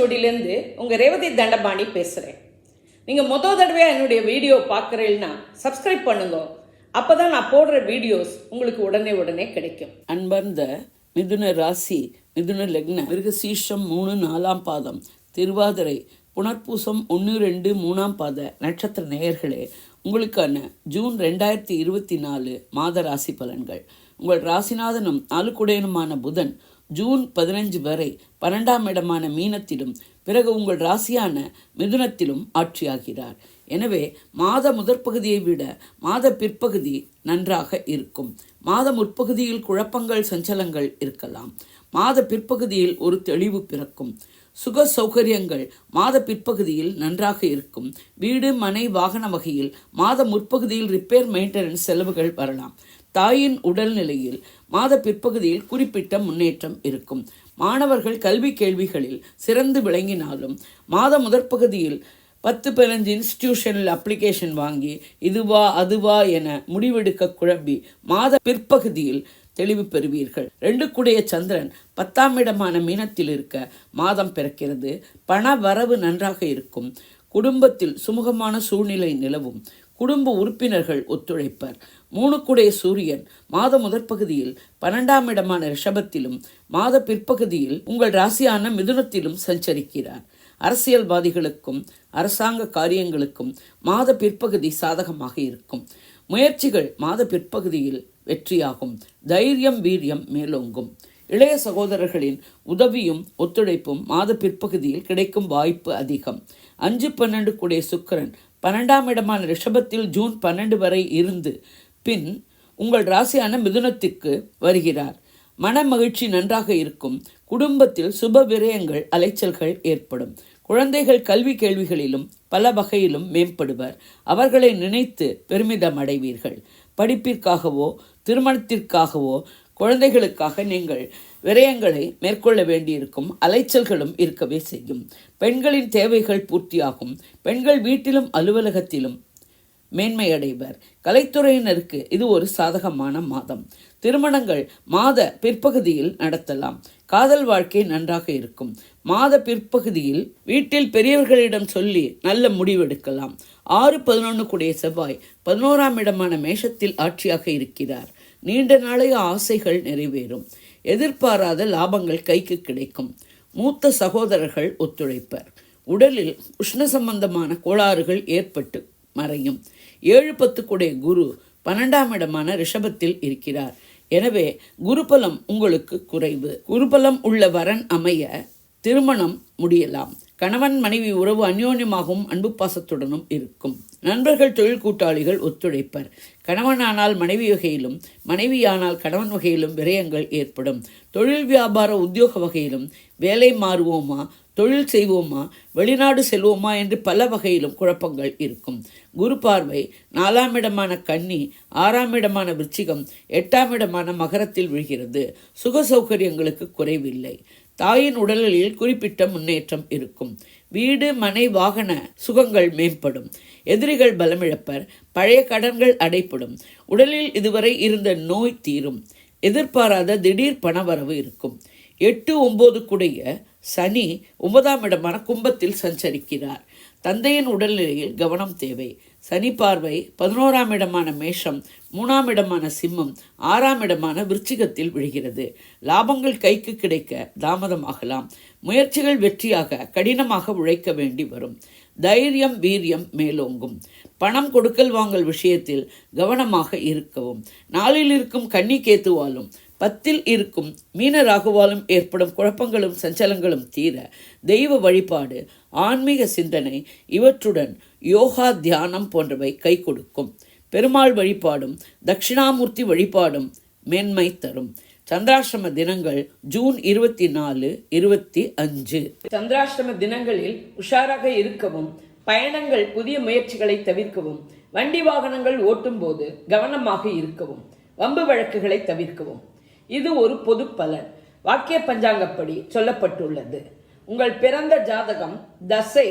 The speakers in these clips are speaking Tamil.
ஓலைச்சுவடியிலேருந்து உங்கள் ரேவதி தண்டபாணி பேசுகிறேன் நீங்கள் மொதல் தடவையாக என்னுடைய வீடியோ பார்க்குறீங்கன்னா சப்ஸ்கிரைப் பண்ணுங்க. அப்போ தான் நான் போடுற வீடியோஸ் உங்களுக்கு உடனே உடனே கிடைக்கும். அன்பர்ந்த மிதுன ராசி மிதுன லக்ன மிருகசீஷம் மூணு நாலாம் பாதம் திருவாதிரை புனர்பூசம் ஒன்று ரெண்டு மூணாம் பாத நட்சத்திர நேயர்களே உங்களுக்கான ஜூன் ரெண்டாயிரத்தி இருபத்தி நாலு மாத ராசி பலன்கள். உங்கள் ராசிநாதனும் நாலுக்குடையனுமான புதன் ஜூன் பதினஞ்சு வரை பன்னெண்டாம் இடமான மீனத்திலும் பிறகு உங்கள் ராசியான மிதுனத்திலும் ஆட்சியாகிறார். எனவே மாத முதற்பகுதியை விட மாத பிற்பகுதி நன்றாக இருக்கும். மாத முற்பகுதியில் குழப்பங்கள் சஞ்சலங்கள் இருக்கலாம். மாத பிற்பகுதியில் ஒரு தெளிவு பிறக்கும். சுக சௌகரியங்கள் மாத பிற்பகுதியில் நன்றாக இருக்கும். வீடு மனை வாகன வகையில் மாத முற்பகுதியில் ரிப்பேர் மெயின்டெனன்ஸ் செலவுகள் வரலாம். தாயின் உடல்நிலையில் மாத பிற்பகுதியில் குறிப்பிட்ட முன்னேற்றம் இருக்கும். மாணவர்கள் கல்வி கேள்விகளில் சிறந்து விளங்கினாலும் மாத முதற்பகுதியில் பத்து பதினஞ்சு இன்ஸ்டிடியூஷனில் அப்ளிகேஷன் வாங்கி இதுவா அதுவா என முடிவெடுக்க குழம்பி மாத பிற்பகுதியில் தெளிவு பெறுவீர்கள். ரெண்டு கூடிய சந்திரன் பத்தாம் இடமான மீனத்தில் இருக்க மாதம் பிறக்கிறது. பண வரவு நன்றாக இருக்கும். குடும்பத்தில் சுமூகமான சூழ்நிலை நிலவும். குடும்ப உறுப்பினர்கள் ஒத்துழைப்பர். மூணுக்குடைய சூரியன் மாத முதற்பகுதியில் பன்னெண்டாம் இடமான ரிஷபத்திலும் மாத பிற்பகுதியில் உங்கள் ராசியான மிதுனத்திலும் சஞ்சரிக்கிறார். அரசியல்வாதிகளுக்கும் அரசாங்க காரியங்களுக்கும் மாத பிற்பகுதி சாதகமாக இருக்கும். முயற்சிகள் மாத பிற்பகுதியில் வெற்றியாகும். தைரியம் வீரியம் மேலோங்கும். இளைய சகோதரர்களின் உதவியும் ஒத்துழைப்பும் மாத பிற்பகுதியில் கிடைக்கும் வாய்ப்பு அதிகம். அஞ்சு பன்னெண்டு கூடிய சுக்கரன் பன்னெண்டாம் இடமான ரிஷபத்தில் ஜூன் பன்னெண்டு வரை இருந்து பின் உங்கள் ராசியான மிதுனத்திற்கு வருகிறார். மன மகிழ்ச்சி நன்றாக இருக்கும். குடும்பத்தில் சுப விரயங்கள் அலைச்சல்கள் ஏற்படும். குழந்தைகள் கல்வி கேள்விகளிலும் பல வகையிலும் மேம்படுவர். அவர்களை நினைத்து பெருமிதம் அடைவீர்கள். படிப்பிற்காகவோ திருமணத்திற்காகவோ குழந்தைகளுக்காக நீங்கள் விரயங்களை மேற்கொள்ள வேண்டியிருக்கும் அலைச்சல்களும் இருக்கவே செய்யும். பெண்களின் தேவைகள் பூர்த்தியாகும். பெண்கள் வீட்டிலும் அலுவலகத்திலும் மேன்மையடைவர். கலைத்துறையினருக்கு இது ஒரு சாதகமான மாதம். திருமணங்கள் மாத பிற்பகுதியில் நடத்தலாம். காதல் வாழ்க்கை நன்றாக இருக்கும். மாத பிற்பகுதியில் வீட்டில் பெரியவர்களிடம் சொல்லி நல்ல முடிவெடுக்கலாம். ஆறு பதினொன்று கூடிய செவ்வாய் பதினோராம் இடமான மேஷத்தில் ஆட்சியாக இருக்கிறார். நீண்ட நாளைய ஆசைகள் நிறைவேறும். எதிர்பாராத லாபங்கள் கைக்கு கிடைக்கும். மூத்த சகோதரர்கள் ஒத்துழைப்பர். உடலில் உஷ்ண சம்பந்தமான கோளாறுகள் ஏற்பட்டு மறையும். ஏழு பத்துக்குடைய குரு பன்னெண்டாம் இடமான ரிஷபத்தில் இருக்கிறார். எனவே குருபலம் உங்களுக்கு குறைவு. குருபலம் உள்ள வரன் அமைய திருமணம் முடியலாம். கணவன் மனைவி உறவு அந்யோன்யமாகவும் அன்பு பாசத்துடனும் இருக்கும். நண்பர்கள் தொழில் கூட்டாளிகள் ஒத்துழைப்பர். கணவனானால் மனைவி வகையிலும் மனைவியானால் கணவன் வகையிலும் விரயங்கள் ஏற்படும். தொழில் வியாபார உத்தியோக வகையிலும் வேலை மாறுவோமா தொழில் செய்வோமா வெளிநாடு செல்வோமா என்று பல வகையிலும் குழப்பங்கள் இருக்கும். குரு பார்வை நாலாம் இடமான கன்னி ஆறாம் இடமான விருச்சிகம் எட்டாம் இடமான மகரத்தில் விழுகிறது. சுக சௌகரியங்களுக்கு குறைவில்லை. தாயின் உடல்களில் குறிப்பிட்ட முன்னேற்றம் இருக்கும். வீடு மனை வாகன சுகங்கள் மேம்படும். எதிரிகள் பலமிழப்பர் பழைய கடன்கள் அடைப்படும். உடலில் இதுவரை இருந்த நோய் தீரும். எதிர்பாராத திடீர் பணவரவு இருக்கும். எட்டு ஒம்பது குடைய சனி ஒன்பதாம் இடமான கும்பத்தில் சஞ்சரிக்கிறார். தந்தையின் உடல்நிலையில் கவனம் தேவை. சனி பார்வை பதினோராம் இடமான மேஷம் மூணாம் இடமான சிம்மம் ஆறாம் இடமான விருச்சிகத்தில் விழுகிறது. லாபங்கள் கைக்கு கிடைக்க தாமதமாகலாம் முயற்சிகள் வெற்றியாக கடினமாக உழைக்க வேண்டி வரும். தைரியம் வீரியம் மேலோங்கும். பணம் கொடுக்கல் வாங்கல் விஷயத்தில் கவனமாக இருக்கவும். நாளில் இருக்கும் கன்னி கேத்துவாலும் பத்தில் இருக்கும் மீன ராகுவாலும் ஏற்படும் குழப்பங்களும் சஞ்சலங்களும் தீர தெய்வ வழிபாடு ஆன்மீக சிந்தனை இவற்றுடன் யோகா தியானம் போன்றவை கை கொடுக்கும். பெருமாள் வழிபாடும் தட்சிணாமூர்த்தி வழிபாடும் மேன்மை தரும். சந்திராசிரம தினங்கள் ஜூன் இருபத்தி நாலு இருபத்தி அஞ்சு சந்திராஷ்டம தினங்களில் உஷாராக இருக்கவும் பயணங்கள் புதிய முயற்சிகளை தவிர்க்கவும் வண்டி வாகனங்கள் ஓட்டும் போது கவனமாக இருக்கவும் வம்பு வழக்குகளை தவிர்க்கவும். இது ஒரு பொது பலன் வாக்கிய பஞ்சாங்கப்படி சொல்லப்பட்டுள்ளது. உங்கள் பிறந்த ஜாதகம் தசை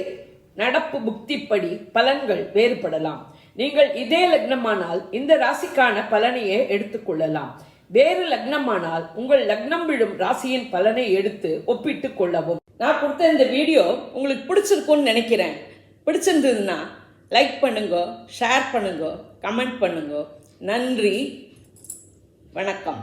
நடப்பு புக்திப்படி பலன்கள் வேறுபடலாம். நீங்கள் இதே லக்னமானால் இந்த ராசிக்கான பலனையே எடுத்துக்கொள்ளலாம் வேறு லக்னமானால் உங்கள் லக்னம் விழும் ராசியின் பலனை எடுத்து ஒப்பிட்டுக் கொள்ளவும். நான் கொடுத்த இந்த வீடியோ உங்களுக்கு பிடிச்சிருக்கும்னு நினைக்கிறேன். பிடிச்சிருந்ததுன்னா லைக் பண்ணுங்க ஷேர் பண்ணுங்க கமெண்ட் பண்ணுங்க. நன்றி. வணக்கம்.